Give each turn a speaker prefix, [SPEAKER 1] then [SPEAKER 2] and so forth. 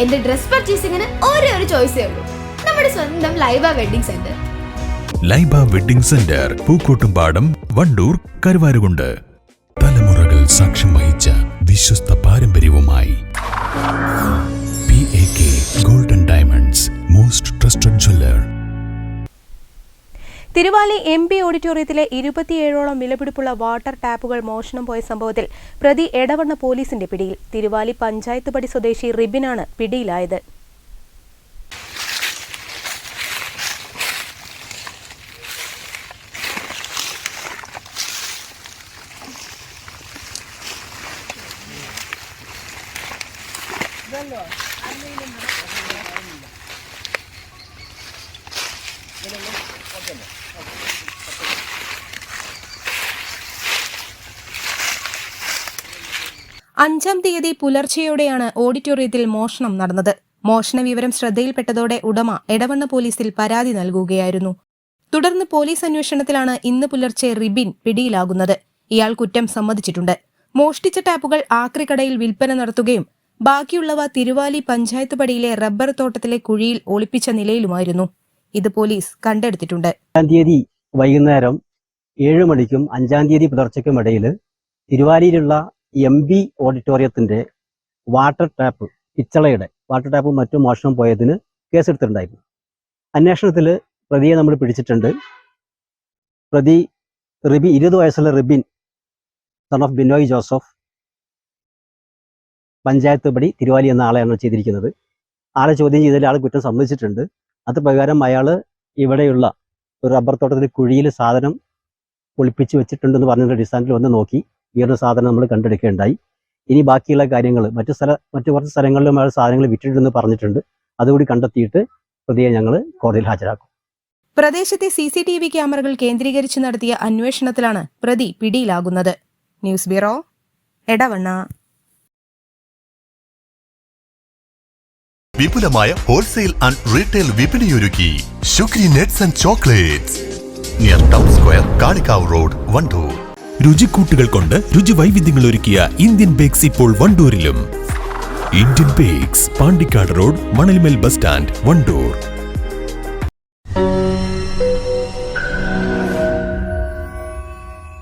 [SPEAKER 1] എന്റെ ഡ്രസ് പർച്ചേസിംഗിന് ഒരേ ഒരു ചോയ്സേ ഉള്ളൂ. നമ്മുടെ സ്വന്തം Laiba wedding centre.
[SPEAKER 2] Laiba wedding centre Pookkottumpadam Wandoor Karuvarakundu. തലമുറകൾ സാക്ഷ്യം വഹിച്ച വിശ്വസ്ത പാരമ്പര്യവുമായി.
[SPEAKER 3] തിരുവാലി എം പി ഓഡിറ്റോറിയത്തിലെ ഇരുപത്തിയേഴോളം വിലപിടിപ്പുള്ള വാട്ടർ ടാപ്പുകൾ മോഷണം പോയ സംഭവത്തിൽ പ്രതി എടവണ്ണ പോലീസിന്റെ പിടിയിൽ. തിരുവാലി പഞ്ചായത്ത് പടി സ്വദേശി റിബിനാണ് പിടിയിലായത്. അഞ്ചാം തീയതി പുലർച്ചെയോടെയാണ് ഓഡിറ്റോറിയത്തിൽ മോഷണം നടന്നത്. മോഷണ വിവരം ശ്രദ്ധയിൽപ്പെട്ടതോടെ ഉടമ എടവണ്ണ പോലീസിൽ പരാതി നൽകുകയായിരുന്നു. തുടർന്ന് പോലീസ് അന്വേഷണത്തിലാണ് ഇന്ന് പുലർച്ചെ റിബിൻ പിടിയിലാകുന്നത്. ഇയാൾ കുറ്റം സമ്മതിച്ചിട്ടുണ്ട്. മോഷ്ടിച്ച ടാപ്പുകൾ ആക്രിക്കടയിൽ വിൽപ്പന നടത്തുകയും ബാക്കിയുള്ളവ തിരുവാലി പഞ്ചായത്ത് പടിയിലെ റബ്ബർ തോട്ടത്തിലെ കുഴിയിൽ ഒളിപ്പിച്ച നിലയിലുമായിരുന്നു. ഇത് പോലീസ് കണ്ടെടുത്തിട്ടുണ്ട്.
[SPEAKER 4] അഞ്ചാം തീയതി വൈകുന്നേരം ഏഴ് മണിക്കും അഞ്ചാം തീയതി പുലർച്ചയ്ക്കും ഇടയിൽ തിരുവാലിയിലുള്ള എം ബി ഓഡിറ്റോറിയത്തിന്റെ വാട്ടർ ടാപ്പ് പിച്ചളയുടെ വാട്ടർ ടാപ്പും മറ്റും മോഷണം പോയതിന് കേസെടുത്തിട്ടുണ്ടായിരുന്നു. അന്വേഷണത്തിൽ പ്രതിയെ നമ്മൾ പിടിച്ചിട്ടുണ്ട്. പ്രതി റിബി ഇരുപത് വയസ്സുള്ള റിബിൻ സൺ ഓഫ് ബിനോയ് ജോസഫ് പഞ്ചായത്ത് പടി തിരുവാലി എന്ന ആളെയാണ് ചെയ്തിരിക്കുന്നത്. ആളെ ചോദ്യം ചെയ്തതിൽ ആൾ കുറ്റം സമ്മതിച്ചിട്ടുണ്ട്. അത് പ്രകാരം അയാൾ ഇവിടെയുള്ള ഒരു റബ്ബർ തോട്ടത്തിൽ കുഴിയിൽ സാധനം ഒളിപ്പിച്ച് വെച്ചിട്ടുണ്ടെന്ന് പറഞ്ഞിട്ട് അടിസ്ഥാനത്തിൽ വന്ന് നോക്കി. ഈ ഒരു സാധനം നമ്മൾ കണ്ടെടുക്കുകയുണ്ടായി ഇനി ബാക്കിയുള്ള കാര്യങ്ങൾ മറ്റു സ്ഥല മറ്റു കുറച്ച് സ്ഥലങ്ങളിലും അയാൾ സാധനങ്ങൾ വിറ്റിട്ടുണ്ടെന്ന് പറഞ്ഞിട്ടുണ്ട്. അതുകൂടി കണ്ടെത്തിയിട്ട് പ്രതിയെ ഞങ്ങൾ കോടതിയിൽ ഹാജരാക്കും.
[SPEAKER 3] പ്രദേശത്തെ സി സി ടി വി ക്യാമറകൾ കേന്ദ്രീകരിച്ച് നടത്തിയ അന്വേഷണത്തിലാണ് പ്രതി പിടിയിലാകുന്നത്. News bureau Edavanna.
[SPEAKER 5] വിപുലമായ wholesale and retail വിപണിയൊരുക്കി. Shukri nuts and chocolates near town square Kalikavu road Wandoor
[SPEAKER 2] രുചിക്കൂട്ടുകൾ കൊണ്ട് രുചി വൈവിധ്യങ്ങൾ ഒരുക്കിയ ഇന്ത്യൻ ബേക്സ് ഇപ്പോൾ വണ്ടൂരിലും. Indian bakes Pandikkad road Manalmel bus stand Wandoor